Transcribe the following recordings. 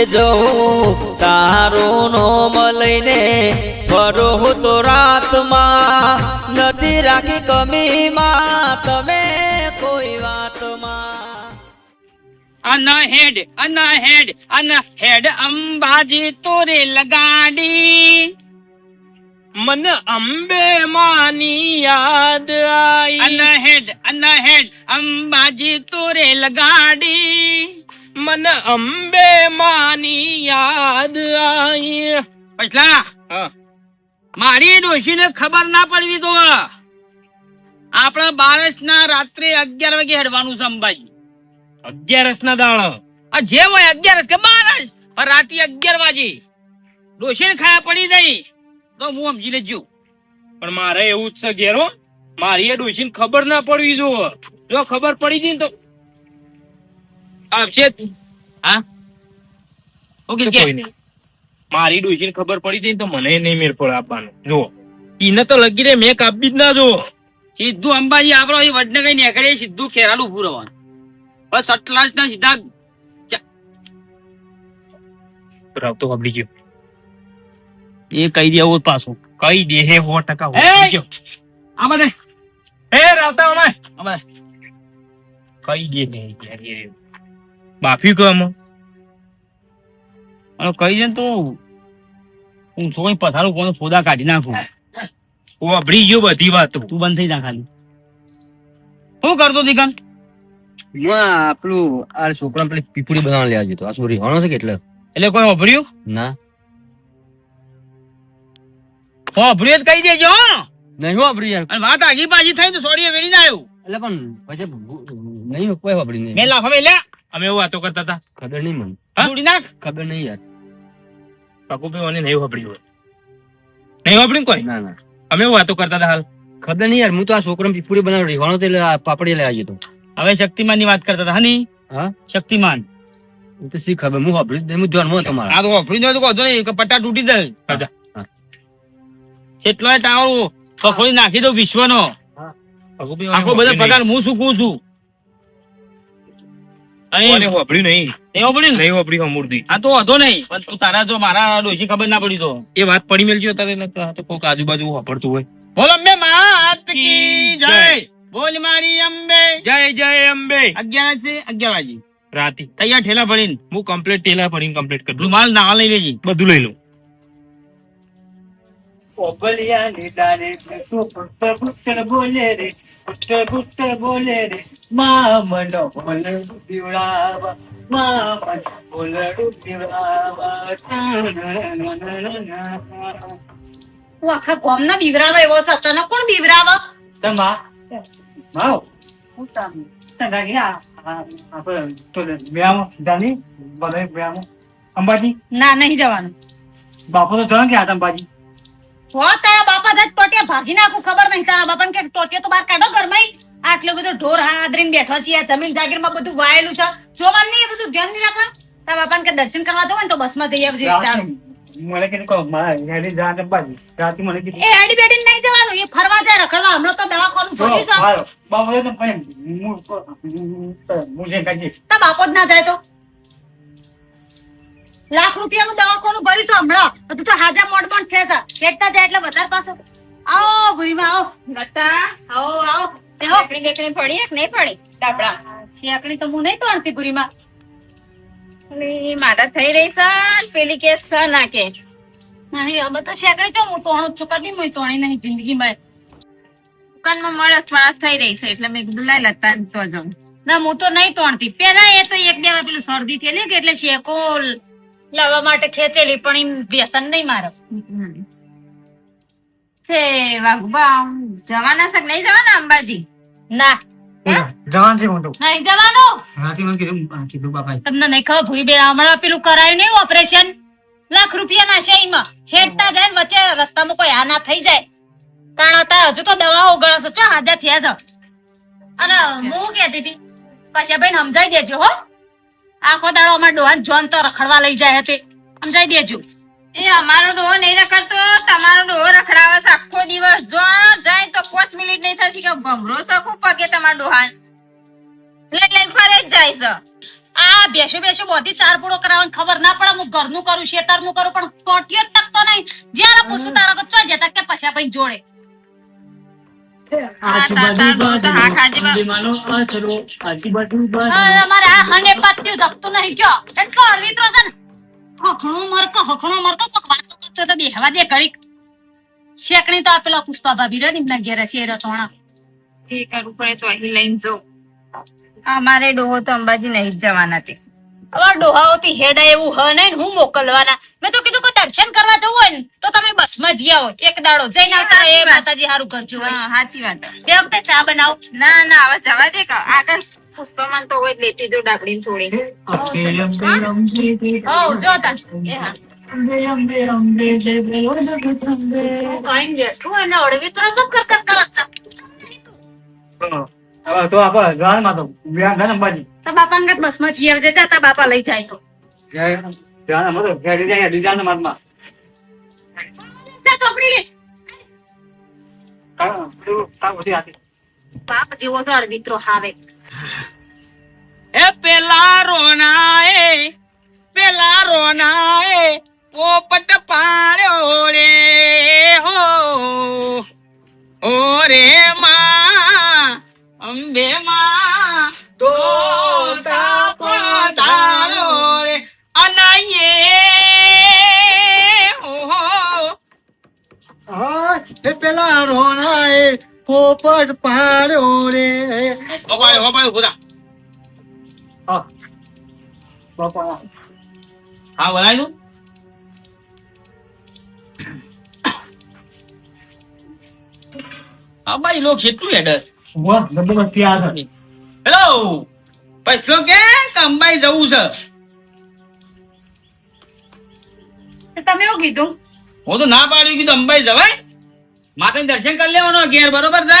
એ જો તારું નોમ લઈને ફરો તો રાતમાં નથી રાખી કમીમાં તમે કોઈ વાતમાં. અનહેડ અન હેડ અંબાજી તોરે લગાડી. મન અંબે માની યાદ આઈ. અન હેડ અન હેડ અંબાજી તોરે લગાડી. મને અંબે માની યાદ આઈ. પછલા મારી ડોશીને ખબર ના પડવી તો. આપણે બારસ ના રાત્રે અગિયાર વાગે હેડવાનું છે અંબાજી. અગિયારસ ના દાણ. આ જે હોય અગિયાર કે બારસ પણ રાતે અગિયાર વાગે. ડોશીને ખાયા પડી જાય. તો હું સમજી લેજો પણ મારે એવું જ છે ઘેરો મારી એ ડોશીને ખબર ના પડવી જો. જો ખબર પડી ગઈ ને તો આવશે હા? ઓકે કે મારી ડોશીને ખબર પડી જઈ તો મને નહીં મેળ પડે આપવાનું. જુઓ. ઈને તો લગી રે મેં કાપી જ ના જો સીધું અંબાજી આપણો વડને કઈ નીકળે સીધું ખેરાલું ઉભું રહેવાનું. બસ સટલાસ ના સીધા રાવ તો કબડી ગયો. એ કહી દેવો પાછું. કહી દે હે સો ટકા એ! હોઈ ગયો. આ બધે. એ રાવતા અમે અમે કહી દે ને યાર એ બાફી ગયો આમાં અને કહી દે ને તો હું થોડી પથારું કોનો ફોદા કાઢી નાખું. વાપરી ગયો બધી વાતો. તું બંધ થઈ જા ખાલી. શું કરતો દીકન? આ છોકરા પેલી પીપળી બનાવવા જતો આ સોરી હણો છે કે એટલે? કોઈ વાપર્યું ના. વાપર્યું જ કહી દેજો હો. નહીં વાપરી અને વાત આગી પાછી થઈ તો સોડીએ વેડી ના આવ્યું. એટલે પણ પછી નહીં કોઈ વાપરી નહીં. મેં લાફા મેલ્યા અમે એવું વાતો કરતા હતા. ખબર નહીં મને? જોડી નાખ. ખબર નહીં યાર. પકુભાઈ મને નહીં વાપરી હોય. નહીં વાપરી કોઈ? ના ના. અમે એવું વાતો કરતા હતા હાલ. ખબર નહીં યાર હું તો આ છોકરો પીપળી બનાવ હણો તે પાપડી લઈ પાપડી તો. હવે શક્તિમાનની વાત કરતા હતા હની હા? શક્તિમાન. હું તો શી ખબર હું વાપરી જ નહીં, હું જન્મ તમારા આ તો વાપરી દો તો કહો નહીં પટ્ટા તૂટી જાય. અચ્છા. હા. ટાવર પકોડી નાખી દો વિશ્વનો. આખો બધો પગાર હું સૂકવું છું? મને અહીં વાપર્યું નહીં. એવું પડ્યું નહીં વાપરી અમૂર્તિ આ તો વાંધો નહીં પણ તું તારા જો મારા ડોશી ખબર ના પડી તો. એ વાત પડી મેલજો તારે તો કોક આજુબાજુ વાપરતું હોય. બોલ અંબે માત કી જય. બોલ મારી અંબે. જય જય અંબે. અગિયાર છે અગિયાર વાગે રાતી. તૈયાર ઠેલા પડીને હું કમ્પ્લીટ ઠેલા પડીને કમ્પ્લીટ કરું. માલ નાવા લઈ લેજી. બધું લઈ લઉં. ઓબલિયાની ડાળે તું પુત્ર પુત્ર બોલે રે પુત્ર પુત્ર બોલે રે મા મનો પીવડાવા મા મનો પીવડાવા તું આખા ગામના બીવરાવા એવો છે તને કોણ બીવરાવા? તમા માવ. હું તામ તને ગયા આપણે તો બ્યામો અંબાજી? ના નહીં જવાનું. બાપુ તો જવા ગયા હતા અંબાજી? હો તારા બાપા જ ટોટિયા ભાગી નાખું ખબર નહીં. તારા બાપાને કે ટોટિયા તો બહાર કાઢો ઘરમાં આટલો બધો ઢોર હાદરીને બેઠો છે જમીન જાગીરમાં બધું વાયેલું છે. જોવાનું નહીં એ બધું ધ્યાન નહીં રાખવાનું? તારા બાપાને કે દર્શન કરવા દો ને તો બસમાં જઈ આવજો મને કીધું કહો મારા હેડી જા અંબાજી રાતે મને કીધું. એ હેડી બેડી નહીં જવાનું એ ફરવા જાય રખડવા. હમણાં તો દવાખાનું છે. તો પછી કાઢી બાપો જ ના જાય તો? લાખ રૂપિયાનું દવાખાનું ભરીશું હમણાં. તો તું હાજા મોડ પણ થશે કેટલા જાય એટલે વધારે પાછો. આવો ભૂરીમાં આવો. ગટ્ટા આવો આવો. શેકણી બેકણી પડી એક નહીં પડી ડાબડા. શેકણી તો હું નહીં તોડતી ભૂરીમાં. મારા થઈ રહી સર પેલી કેસ છે ના કે. નહીં હવે તો શેકડી તો હું તોણું છું કદી હું તોણી નહીં જિંદગીમાં. દુકાનમાં મળસ મળસ થઈ રહી છે એટલે મેં કીધું લઈ લતા તો જાઉં. ના હું તો નહીં તોણતી પેલા એ તો એક બે વાર પેલું શરદી થયેલી કે એટલે શેકો લાવવા માટે ખેંચેલી પણ એમ વ્યસન નહીં મારો. હે વાઘુબા જવાના છે નહીં જવાના અંબાજી? ના. જવાન છે હું નહીં જવાનું? રાતે મને કીધું કીધું બાપા તમને નહીં ખબર ભૂરી બે હમણાં પેલું કરાયું નહીં ઓપરેશન? લાખ રૂપિયા ના છે એમાં હેડતા જાય ને વચ્ચે રસ્તામાં કોઈ આ ના થઈ જાય. કારણ હતા હજુ તો દવાઓ ગણો ચો હાજર થયા છે? અને હું કહેતી હતી કશ્યા બેન સમજાઈ દેજો હો. આખો દાડો અમાર ડોહાન જોન તો રખડવા લઈ જાય હતી સમજાઈ દેજો. એ અમારો ડોહો નહીં રખડતો તમારો ડોહો રખડાવે છે આખો દિવસ. જો જાય તો પાંચ મિનિટ નહીં થશે કે ભમરો સખું પગે તમારો ડોહાન. લઈ લઈને ફરે જ જાય છે. આ બેસો બેસો બધી ચાર પૂડો કરાવવાની ખબર ના પડે હું ઘરનું કરું શેતરનું કરું પણ જ ટકતો નહીં. જ્યારે પૂછું તારા તો જતા કે પછી ભાઈ જોડે. આજુબાજુ આજુબાજુ અમારે હને પાત્યું ધપતું નહીં કયો? એટલો અરવિત્રો છે ને? હખણો મરકો હખણો મરકો કોક વાતો કરતો તો બેહવા દે ઘડીક. શેકણી તો આ પેલા પુષ્પા ભાભી રે નિમના ઘેર છે એ રટોણા એ કરવું પડે તો અહીં લઈને જાઉં. અમારે ડોહો તો અંબાજી નહીં જવાના તે. હવે ડોહાઓથી હેડા એવું હ નહીં હું મોકલવાના મેં તો કીધું કે દર્શન કરવા જવું હોય ને તો તમે બસમાં જી આવો એક દાડો જઈને આવતા એ માતાજી હારું ઘર જોવાય સાચી વાત બે વખતે ચા બનાવો ના ના હવે જવા દે કે આગળ પુષ્પમાન તો હોય લેતી જો ડાબડી થોડી. હો જો એ હા અંબે અંબે અંબે દેવ. અંબે. કાંઈ બેઠું એને અડવી તો કર કર કર જ છે. હવે તો આપણે જવાનમાં તો વ્યાન ના અંબાજી. તો બાપા અંગત બસમાં જી આવજે. તાર બાપા લઈ જાય તો. જવાના મતો ઘેરી જાય બીજાના ના. બાપ જેવો તો હાવે. એ પેલા રોનાએ પેલા રોનાએ પોપટ પાડ્યો રે હો. ઓ રે માં અંબે માં. તોતા પધારો રે. અનાયે. હો હા, એ પેલા રોણાએ પોપટ પાડ્યો રે. હોબાય હોબાય ખુદા હા. બાપા. હા તું ભાઈ લોક કેટલું હેડસ? વાહ જબરદસ્તી આ છે હેલો પછો કે? કંબાઈ જવું છે? તમે એવું કીધું? હું તો ના પાડ્યું કીધું અંબાઈ જવાય. માતા દર્શન કરી લેવાનો ઘેર બરોબર છે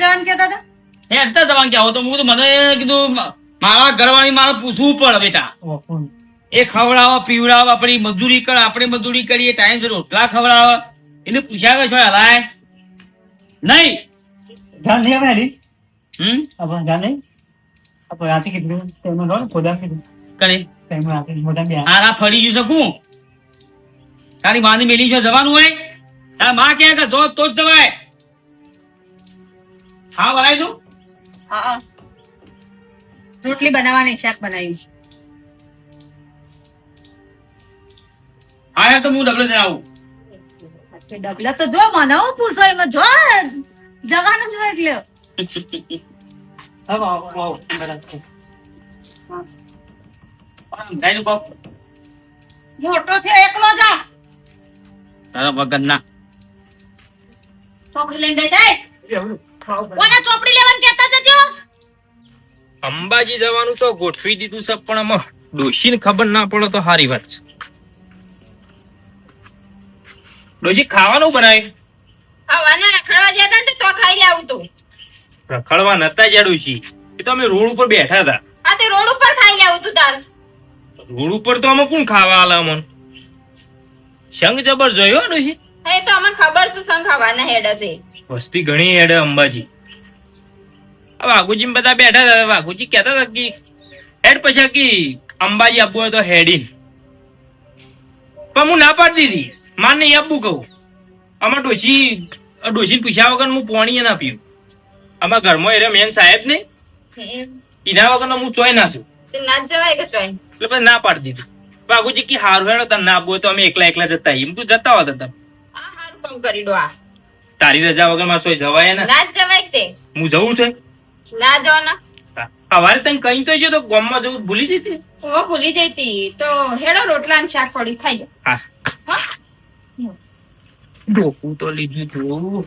જવાનું કેતા હતા? હેડતા જવાનું ક્યાં તો હું તો મને કીધું મારા ઘરવાળી મારે પૂછવું પડે બેટા. એ ખવડાવો પીવડાવો આપણી મજૂરી કર આપણે મજૂરી કરીએ ટાઈમ રોટલા ખવડાવે. એને પૂછ્યા છો હલાય નહીં. જાન નહીં આવે હરી? હમ? આપણે જાન નહીં? આપણે રાતે કીધું તેમાં ને, ખોદા કીધું. કરે. તેમાં રાતે મોઢા બે. આરા ફરી ગયું શકું તારી માની મેલી જો જવાનું હોય? તારા માં કહે કે જો તો જ જવાય. હા ભાઈ તું? હા રોટલી બનાવવાની શાક બનાવી હા તો હું ડબલે જઈને ડબલા તો જો મને હું પૂછો એમાં જો જવાનું જો એટલે. આવો, આવો, આવો. બરાબર. બાપ. મોટો થયો એકલો જા. તારા વગર ના ચોપડી લઈને ખાઓ કોને ચોપડી લેવાનું કહેતા જજો? અંબાજી જવાનું તો ગોઠવી દીધું છે પણ આમાં ડોશીને ખબર ના પડે તો સારી વાત છે. ડોશી ખાવાનું આ વાના રખડવા જતા ને તો ખાઈ આવું તું. રખડવા નતા જ્યાં ડોશી. એ તો અમે રોડ ઉપર બેઠા હતા. આ તે રોડ ઉપર ખાઈ આવું તું તાર. રોડ ઉપર તો અમે કોણ ખાવા આલા અમન? શંખ જબર જોયો હો ડોશી? એ તો અમને ખબર છે શંખ ખાવાના હેડ હશે. વસ્તી ઘણી હેડ અંબાજી. આ વાઘુજી બધા બેઠા હતા વાઘુજી કહેતા હતા કે હેડ પછી કે અંબાજી આપવું હોય તો હેડી પણ હું ના પાડતી હતી માન નહીં આપવું કહું. આમાં ડોશી ડોશી પૂછ્યા વગર હું પોણી ના પીવું આમાં ઘરમાં એરે મેન સાહેબ ને. એના વગર હું ચોય ના છું. ના જવાય કે ચોય? એટલે પછી ના પાડી દીધું. બાગુજી કે હારું હેડો તને ના બોય તો અમે એકલા એકલા જતા એમ તું જતા હોત તમે હારું કામ કરી દો આ. તારી રજા વગર મારે સોય જવાય ને? ના જવાય તે? હું જવું છે ના જવાના. સવારે તને કઈ તો જો તો ગામમાં જવું ભૂલી જતી ઓ ભૂલી જતી તો હેડો રોટલા ને શાક પડી ખાઈ હા. ડોકું તો લીધું તું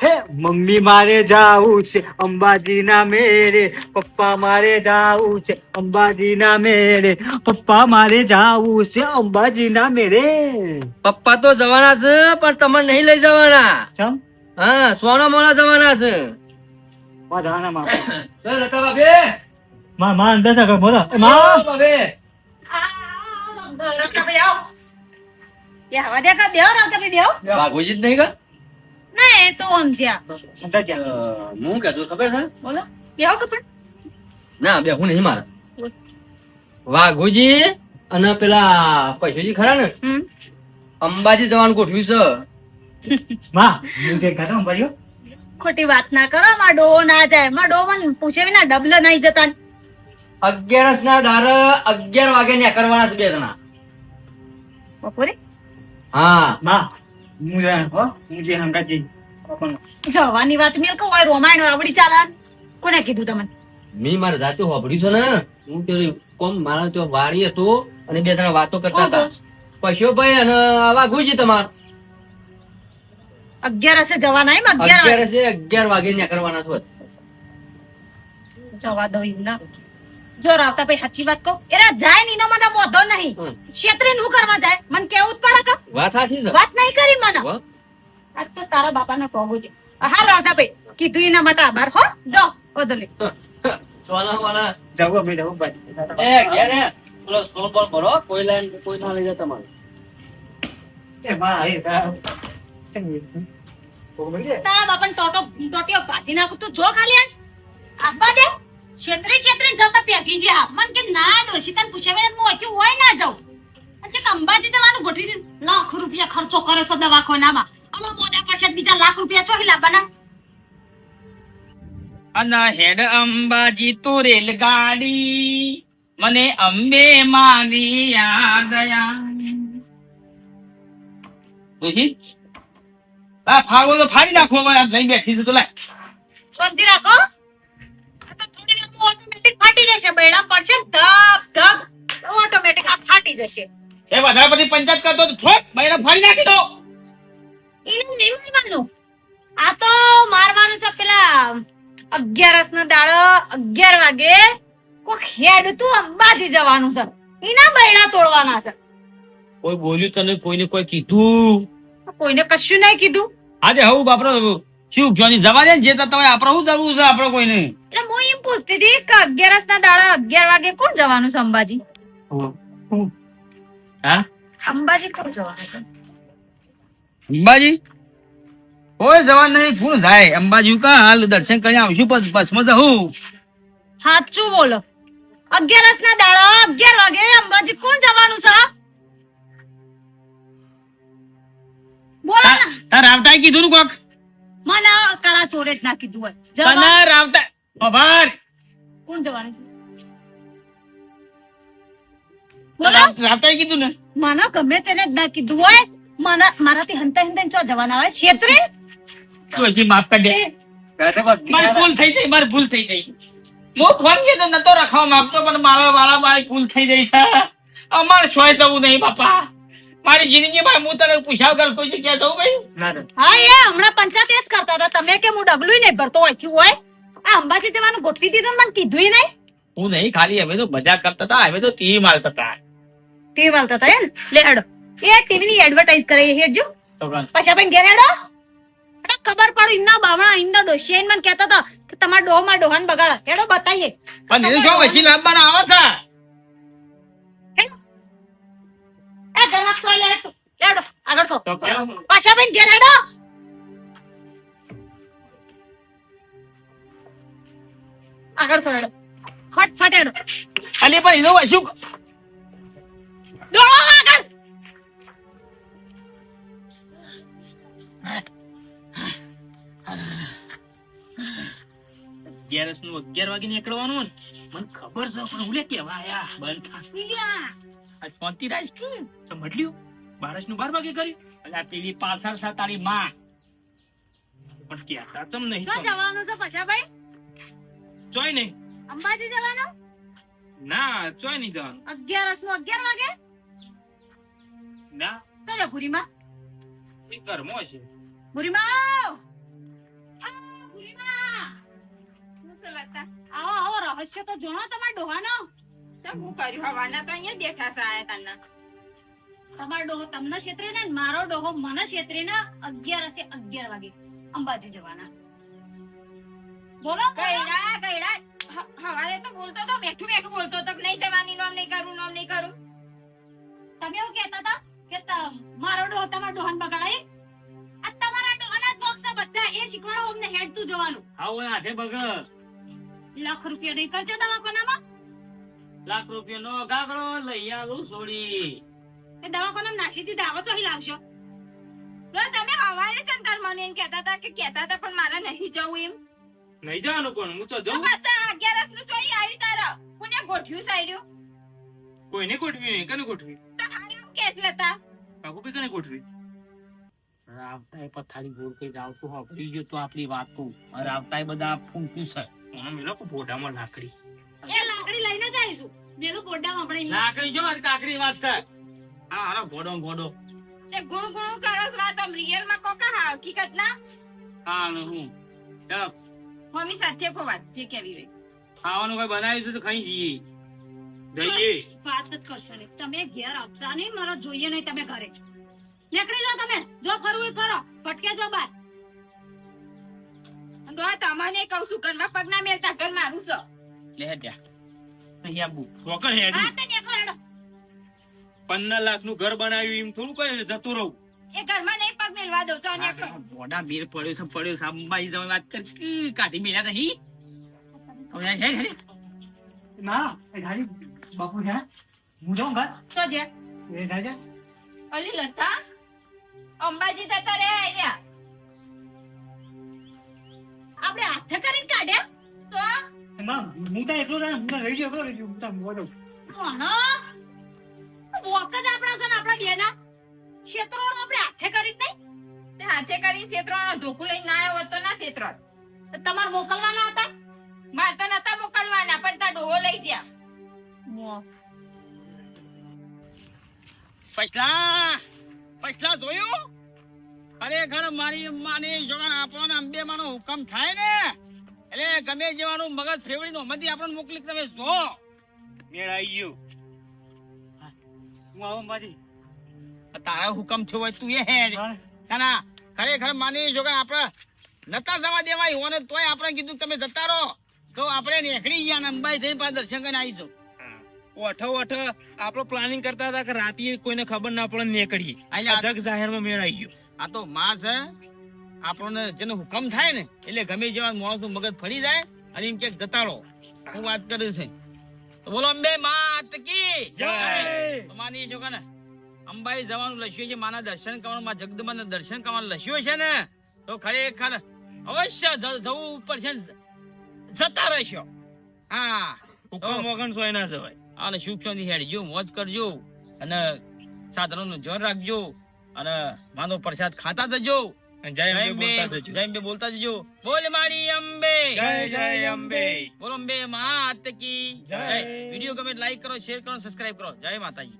હે મમ્મી મારે જાવું છે અંબાજી ના મેરે પપ્પા મારે જાવું છે અંબાજી ના મેરે પપ્પા મારે જાવું છે અંબાજી ના મેરે પપ્પા તો જવાના છે પણ તમારે નહીં લઈ જવાના. ચમ? હા સોના મોના જવાના છે. માં ચાલ લતા બાબે માં માં અંદર તક બોલો. માં. બાબે રકાભાઈ આવો. યા હવા દે કા દેવ રકાભાઈ દેવ? બાબુજી જ નહીં કર ના એ તો સમજ્યા અંદર જા હું કહેતો ખબર છે? બોલો. બેહો કે ના બે હું નહીં મારે. વાઘુજી અને પેલા પૈસુજી ખરા ને? અંબાજી જવાનું ગોઠવ્યું છે. માં હું તે ખાતો અંબાજીઓ. ખોટી વાત ના કરો માં ડો ના જાય. માં ડો મને પૂછે વિના ડબલ નહીં જતા અગિયારસ ના દાર અગિયાર વાગે ને કરવાના છે બે જણા. બપોરે? હા. માં હું જે હો હું જે હંગાજી જવાની વાત મેલ કહો હોય રોમાયણ આવડી ચાલે. કોને કીધું તમને? મી મારે જાતે હોભળ્યું છે ને. હું પેલી કોમ મારા તો વાડી હતો અને બે ત્રણ વાતો કરતા હતા. પશુભાઈ અને વાઘુજી તમાર? અગિયાર હશે જવાના એમ? અગિયાર વાગે. અગિયાર વાગે ને કરવાના છો. જવા દઉં ના જો રાવતા ભાઈ સાચી વાત કહો એરા જાય નીનો મને મોધો નહીં. છેતરી નું કરવા જાય. મને કેવું જ પડે કે વાત સાચી છે. વાત નહીં કરી મને. આ તો તારા બાપાને કહું છે. હા રાવતા ભાઈ કીધું એના માટે આભાર હો. જો ઓદલે સોના વાળા. જાવ અમે જાવ ભાઈ. એ ઘેરે બોલો સોલ બોલ ભરો કોઈ લાઈન કોઈ ના લઈ જાય તમારે. એ તારા બાપાને ટોટો ટોટીઓ ભાજી નાખું તું. જો ખાલી આજ. આપવા દે ક્ષેત્રે છેતરી જતા પેઠી જે મન કે ના ડોશી તને પૂછે મેં હું અહીંથી હોય ના જાઉં. અચ્છા અંબાજી જવાનું ગોઠવી લાખ રૂપિયા ખર્ચો કરે છે દવાખાનામાં. હમણાં મોઢા પાસે બીજા લાખ રૂપિયા ચોહી લાવવાના. અના હેડ અંબાજી તો રેલગાડી. મને અંબે માની યાદ આ ફાળવો તો ફાડી નાખો લઈને બેઠી તો લાય. શાંતિ રાખો. ઓટોમેટિક ફાટી જશે બેડા પડશે ધબ ધબ ઓટોમેટિક આ ફાટી જશે. એ વધારે બધી પંચાયત કરતો તો છોડ બેડા ફાડી નાખી દો. એનું નહીં માનવાનું. આ તો મારવાનું છે પેલા અગિયારસ નો દાડો અગિયાર વાગે કોક હેડ તું અંબાજી જવાનું છે. એના બૈડા તોડવાના છે. કોઈ બોલ્યું તને કોઈને કોઈ કીધું? કોઈને કશું નહીં કીધું. આજે હું બાપરો શું જોની જવા દે ને જે તમે આપણે શું જવું છે આપણે કોઈને? એટલે એમ પૂછતી હતી કે અગિયારસ ના દાડા અગિયાર વાગે કોણ જવાનું છે અંબાજી? હા? અંબાજી કોણ જવાનું અંબાજી? કોઈ જવાનું નહીં કોણ જાય? અંબાજી કા હાલ દર્શન કરી આવશું પછી બસમાં જવું સાચું બોલો. અગિયારસ ના દાડા અગિયાર વાગે અંબાજી કોણ જવાનું છે? બોલો તાર આવતા કીધું ને કોક? મને કાળા ચોરે જ ના કીધું હોય. તને રાવતા આભાર કોણ જવાનું છે? બોલો. રાવતા કીધું ને. મને ગમે તેને જ ના કીધું હોય મને મારાથી હંતા હંતા ચો જવાના હોય. ક્ષેત્રે તું હજી માફ કરી દે. મારી ભૂલ થઈ ગઈ મારી ભૂલ થઈ ગઈ. હું ફોન કીધો નતો રખાવ માંગતો પણ મારા વાળા મારી ભૂલ થઈ ગઈ છે. અમારે સોય નહીં બાપા. મારી જિંદગીમાં હું તને પૂછાવ કર કોઈ જગ્યાએ જવું ભાઈ? હા એ હમણાં પંચાયત એ જ કરતા હતા. તમે કે હું ડગલું નહીં ભરતો હોય હોય? આ અંબાજી જવાનું ગોઠવી દીધું મને કીધું નહીં? હું નહીં ખાલી હવે તો મજાક કરતા હતા હવે તો ટીવી માલતા હતા. ટીવી માલતા હતા એમ? લે હેડો. એ ટીવી ની એડવર્ટાઇઝ કરે હેડજો પછી આપણે ઘેર હેડો. ખબર પડે ઇન્ના બાવણા ઇન્ના ડોશિયા મને કહેતા હતા કે તમારા ડોહમાં ડોહન બગાડા. હેડો બતાઈએ. પણ એને શું વસી લાવવાના આવે છે? એ ઘરમાં કોઈ લે હેડો. આગળ તો પાછા ભાઈ ઘેર હેડો. આગળ તો ફટ ફટ હેડો અલી પણ એનો શું? દોડો આગળ. અગિયારસનું અગિયાર વાગે નીકળવાનું ને મને ખબર છે પણ ઉલે કેવા આયા બંધ આજ આ શાંતિ રાજ કે સમજ્યું બારસનું બાર વાગે કર્યું અને આ પેલી પાછળ છે તારી માં. પણ કહેતા ચમ નહીં જવાનું છે પાછા ભાઈ ચોય નહીં. અંબાજી જવાનો? ના ચોય નહીં જવાનું. અગિયારસનું અગિયાર વાગે? ના. ચાલો ભૂરીમાં? એ ઘરમાં છે. ભૂરીમાં? આવો આવો રહસ્ય તો જોણો તમાર ડોહાનો. તો હું કર્યું? હવાના તો અહીંયા બેઠા છે આયા તાના. તમારો ડોહો તમને ક્ષેત્રે ને? મારો ડોહો મને ક્ષેત્રે ને? અગિયાર હશે અગિયાર વાગે અંબાજી જવાના. બોલો. કઈડા, કઈડા. હવારે તો બોલતો તો બેઠું બેઠું બોલતો તો. કે નહીં જવાની નોમ નહીં કરું નોમ નહીં કરું. તમે એવું કહેતા હતા કે મારો ડોહ તમારો ડોહન બગાડાય? આ તમારા ડોહના બોક્સ બધા. એ શીખવાડો અમને હેડતું જવાનું. હા આવો હાથે બગર લાખ રૂપિયા નહીં કરજો દવાખાનામાં? લાખ રૂપિયાનો ગાગડો લઈ આવું છોડી. એ દવાખાનામાં નાસી દીધા આવો ચોહી લાવશો. તમે હવારે છે ને તાર મને એમ કહેતા હતા કે કહેતા હતા પણ મારે નહીં જવું એમ. નહીં જવાનું પણ હું તો તો જઉં. પાછા અગિયારસનું ચોઈ આવી તારા. કોને ગોઠ્યું સાઈડ્યું કોઈને ગોઠવી નહીં. કને ગોઠવી? તો ખાલી હું કેસ લેતા. કાકુ કને ગોઠવી? રાવતાએ પથારી ગોળ કઈ રાવતું હોપડી ગયો તો આપણી વાતો રાવતાએ બધા ફૂંક્યું છે. આમ મેલો કો બોડામાં લાકડી. એ લાકડી લઈને જઈશું મેલો બોડામાં આપણે લાકડી જો મારી કાકડી વાત છે? આ હારો ગોડો ગોડો એ ગુણ ગુણ કરો વાત આમ રિયલમાં કોકા હકીકત ના હા હું. ચાલો. મમ્મી સાથે કો વાત જે કેવી હોય. ખાવાનું કઈ બનાવ્યું છે તો ખાઈ જઈએ. જઈએ. વાત જ કરશો નહીં. તમે ઘેર આવતા નહીં મારો જોઈએ નહીં તમે ઘરે. નીકળી જાઓ તમે. જો ફરવું હોય ફરો. ભટકે જો બાર. તો આ તમને કહું છું ઘરમાં પગ ના મેલતા ઘર મારું છો. લે ત્યાં અહીંયા બુ રોકડ હેડ હા તો નેખો રડો પંદર લાખનું ઘર બનાવ્યું એમ થોડું કઈ જતું રહું. એ ઘરમાં નહીં પગ મેલવા દઉં છો ને મોડા મેલ પડ્યો છે પડ્યો છે. અંબાજી તમે વાત કર કાઢી મેલા તો હી? હવે હેડ હેડ ના એ ધારી બાપુ છે. હું જાઉં ઘર? તો જે એ ધારી અલી લતા? અંબાજી જતા રે આયા આપણે હાથે કરીને કાઢ્યા? તો? એમાં હું તો એકલો રહે હું રહી ગયો એકલો રહી ગયો હું તો મોડો વોક જ આપણા છે ને આપણા બેના ક્ષેત્રો આપણે હાથે કરી નહીં. તે હાથે કરી ક્ષેત્રનો ધોકું લઈને ના આવ્યો હતો તો ના ક્ષેત્ર તમારે મોકલવાના હતા? મારે તો નતા મોકલવાના પણ તા ડોહો લઈ જા પૈસા પૈસા જોયું? ખરેખર મારી માની જોગણ આપણને અંબે માનો હુકમ થાય ને? એટલે ગમે જેવાનું મગજ ફેવડી નો મધી આપણને મોકલી તમે જો. મેળ આવી ગયું. હું. આવું મારી તારા હુકમ થયો હોય તું એ હે. ના ખરેખર માની જોગણ આપણે નતા જવા દેવાય હોને તોય આપણે કીધું તમે જતા રહો. તો આપણે નીકળી ગયા અંબાઈ જઈને પાછા દર્શન કરીને આવી જાઉં. ઓઠો ઓઠો આપણો પ્લાનિંગ કરતા હતા કે રાતે કોઈને ખબર ના પડે નીકળીએ. જગ જાહેરમાં મેળ આવી ગયો. આ તો માં છે. આપણને જેનો હુકમ થાય ને એટલે ગમે જેવા માણસ મગજ ફરી જાય અને એમ ક્યાંક જતા રહો. હું વાત કરું છે. બોલો અંબે માત કી. જય. માની જોગા ને અંબાઈ જવાનું લસ્યું છે માના દર્શન કરવાનું મા જગદંબાના દર્શન કરવાનું લસ્યું છે ને તો ખરેખર અવશ્ય જવું ઉપર છે જતા રહેશો. હા. હુકમ વગર સોય ના જવાય. અને સુખ શાંતિ હેડજો મોજ કરજો અને સાધનો નું જોર રાખજો અને માનો પ્રસાદ ખાતા જજો. બોલતા જજો. બોલ મારી અંબે. જય જય અંબે. બોલો અંબે માત કી. જય. વીડિયો ગમે લાઈક કરો શેર કરો સબસ્ક્રાઇબ કરો. જય માતાજી.